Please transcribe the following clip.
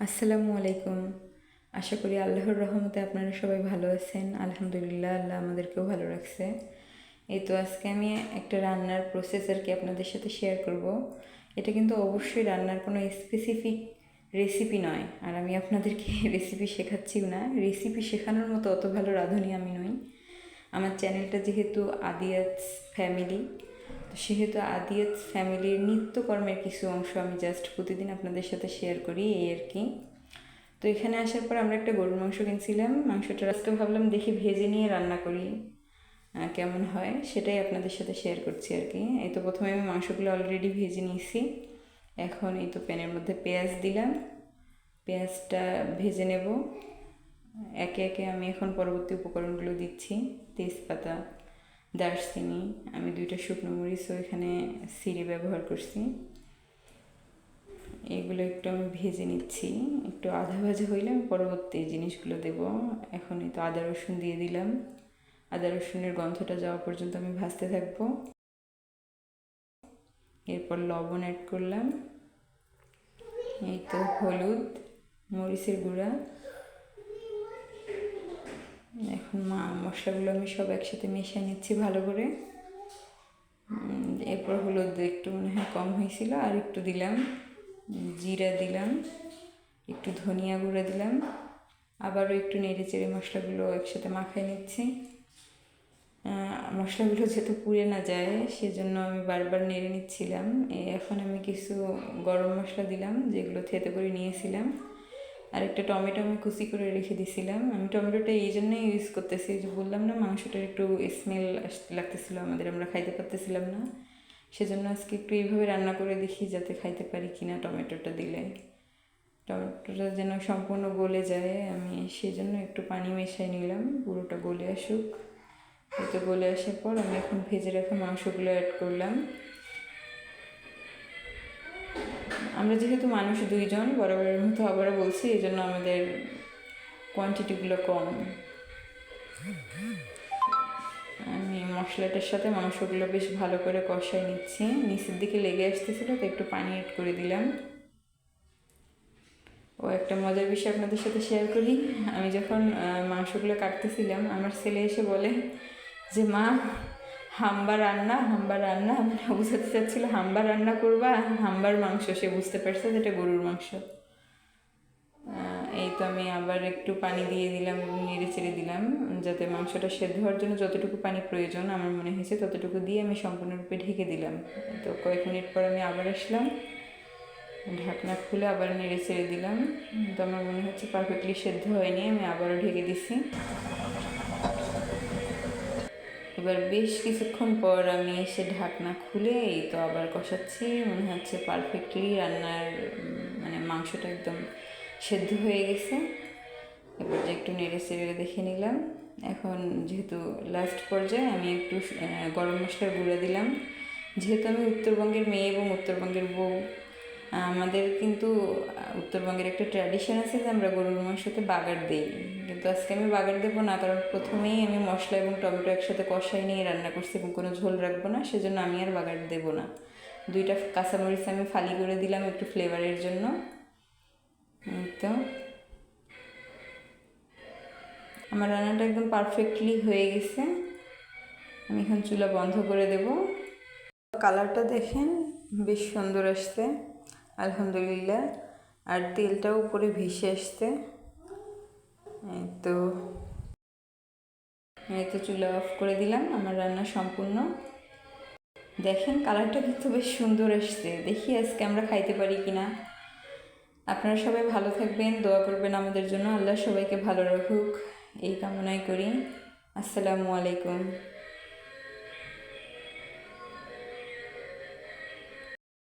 আসসালামু আলাইকুম। আশা করি আল্লাহর রহমতে আপনারা সবাই ভালো আছেন। আলহামদুলিল্লাহ, আল্লাহ আমাদেরকেও ভালো রাখছে। এই তো আজকে আমি একটা রান্নার প্রসেস আর কি আপনাদের সাথে শেয়ার করব। এটা কিন্তু অবশ্যই রান্নার কোনো স্পেসিফিক রেসিপি নয়। আর আমি আপনাদেরকে রেসিপি শেখাচ্ছিও না। রেসিপি শেখানোর মতো অত ভালো রাঁধুনি আমি নই। আমার চ্যানেলটা যেহেতু আদিয়াস ফ্যামিলি তো সেহেতু আদিয়াত ফ্যামিলির নিত্যকর্মের কিছু অংশ আমি জাস্ট প্রতিদিন আপনাদের সাথে শেয়ার করি, এই আর কি। তো এখানে আসার পর আমরা একটা গরুর মাংস কিনছিলাম, মাংসটা আজকে ভাবলাম দেখি ভেজে নিয়ে রান্না করি কেমন হয় সেটাই আপনাদের সাথে শেয়ার করছি আর কি। এই তো প্রথমে আমি মাংসগুলো অলরেডি ভেজে নিয়েছি, এখন এই তো প্যানের মধ্যে পেঁয়াজ দিলাম, পেঁয়াজটা ভেজে নেব। একে একে আমি এখন পরবর্তী উপকরণগুলো দিচ্ছি, তেজপাতা। দারচিনি, আমি দুইটা শুকনো মরিচও এখানে সিঁড়ি ব্যবহার করছি। এগুলো একটু আমি ভেজে নিচ্ছি। একটু আধা ভাজা হইলে আমি পরবর্তী জিনিসগুলো দেব। এখন তো আদা রসুন দিয়ে দিলাম। আদা রসুনের গন্ধটা যাওয়া পর্যন্ত আমি ভাজতে থাকব। এরপর লবণ অ্যাড করলাম। এই তো হলুদ, মরিচের গুঁড়া। এখন মা মশলাগুলো আমি সব একসাথে মিশিয়ে নিচ্ছি ভালো করে। এরপর হলুদ একটু মনে হয় কম হয়েছিল, আর একটু দিলাম। জিরা দিলাম, একটু ধনিয়া গুঁড়ো দিলাম। আবারও একটু নেড়ে চেড়ে মশলাগুলো একসাথে মাখাই নিচ্ছি। মশলাগুলো যাতে পুড়ে না যায়, সেজন্য আমি বারবার নেড়ে নিচ্ছিলাম। এখন আমি কিছু গরম মশলা দিলাম, যেগুলো থেতে করে নিয়েছিলাম। আর একটা টমেটো আমি কুচি করে রেখে দিয়েছিলাম। আমি টমেটোটা এই জন্যই ইউজ করতেছি যে বললাম না, মাংসটার একটু স্মেল লাগতেছিল আমাদের, আমরা খাইতে পারতেছিলাম না। সেজন্য আজকে একটু এইভাবে রান্না করে দেখি যাতে খাইতে পারি কিনা টমেটোটা দিলে। টমেটোটা যেন সম্পূর্ণ গলে যায়, আমি সেই জন্য একটু পানি মেশাই নিলাম, পুরোটা গলে আসুক। এতে গলে আসার পর আমি এখন ভেজে রাখা মাংসগুলো অ্যাড করলাম। আমরা যেহেতু মানুষ দুইজন, বরাবরের মতো আবারও বলছি এই জন্য আমাদের কোয়ান্টিটিগুলো কম। আমি মশলাটার সাথে মাংসগুলো বেশ ভালো করে কষাই নিচ্ছি। নিচের দিকে লেগে আসতেছিল, তো একটু পানি অ্যাড করে দিলাম। ও একটা মজার বিষয় আপনাদের সাথে শেয়ার করি। আমি যখন মাংসগুলো কাটতেছিলাম, আমার ছেলে এসে বলে যে, মা হাম্বা রান্না হাম্বা রান্না মানে বুঝাতে চাচ্ছিল, হাম্বা রান্না করবা? হাম্বার মাংস, সে বুঝতে পারছে যেটা গরুর মাংস। এই তো আমি আবার একটু পানি দিয়ে দিলাম, নেড়ে চেড়ে দিলাম, যাতে মাংসটা সেদ্ধ হওয়ার জন্য যতটুকু পানি প্রয়োজন, আমার মনে হয়েছে ততটুকু দিয়ে আমি সম্পূর্ণরূপে ঢেকে দিলাম। তো কয়েক মিনিট পর আমি আবার আসলাম, ঢাকনা খুলে আবার নেড়ে চেড়ে দিলাম। তো আমার মনে হচ্ছে পারফেক্টলি সেদ্ধ হয়নি, আমি আবারও ঢেকে দিছি। এবার বেশ কিছুক্ষণ পর আমি এসে ঢাকনা খুলে এই তো আবার কষাচ্ছি, মনে হচ্ছে পারফেক্টলি রান্নার মানে মাংসটা একদম সেদ্ধ হয়ে গেছে। এবার যে একটু নেড়ে চেড়ে দেখে নিলাম। এখন যেহেতু লাস্ট পর্যায়ে আমি একটু গরম মশলার গুঁড়া দিলাম। যেহেতু আমি উত্তরবঙ্গের মেয়ে এবং উত্তরবঙ্গের বউ আমাদের কিন্তু উত্তরবঙ্গের একটা ট্র্যাডিশন আছে যে আমরা গরুর মাংসতে বাগার দিই। কিন্তু আজকে আমি বাগার দেবো না, কারণ প্রথমেই আমি মশলা এবং টমেটো একসাথে কষাই নিয়ে রান্না করছি এবং কোনো ঝোল রাখব না, সেজন্য আমি আর বাগার দেবো না। দুইটা কাঁচামরিচ আমি ফালি করে দিলাম একটু ফ্লেভারের জন্য। তো। আমার রান্নাটা একদম পারফেক্টলি হয়ে গেছে। আমি এখন চুলা বন্ধ করে দেব। কালারটা দেখেন, বেশ সুন্দর আসছে। আলহামদুলিল্লাহ। আর তেলটাও উপরে ভেসে আসছে। তো। তো চুলা অফ করে দিলাম, আমার রান্না সম্পূর্ণ। দেখেন, কালারটা কিন্তু বেশ সুন্দর আসছে দেখি আজকে আমরা খাইতে পারি কিনা। আপনারা সবাই ভালো থাকবেন, দোয়া করবেন আমাদের জন্য। আল্লাহ সবাইকে ভালো রাখুক। এই কামনাই করি। আসসালামু আলাইকুম।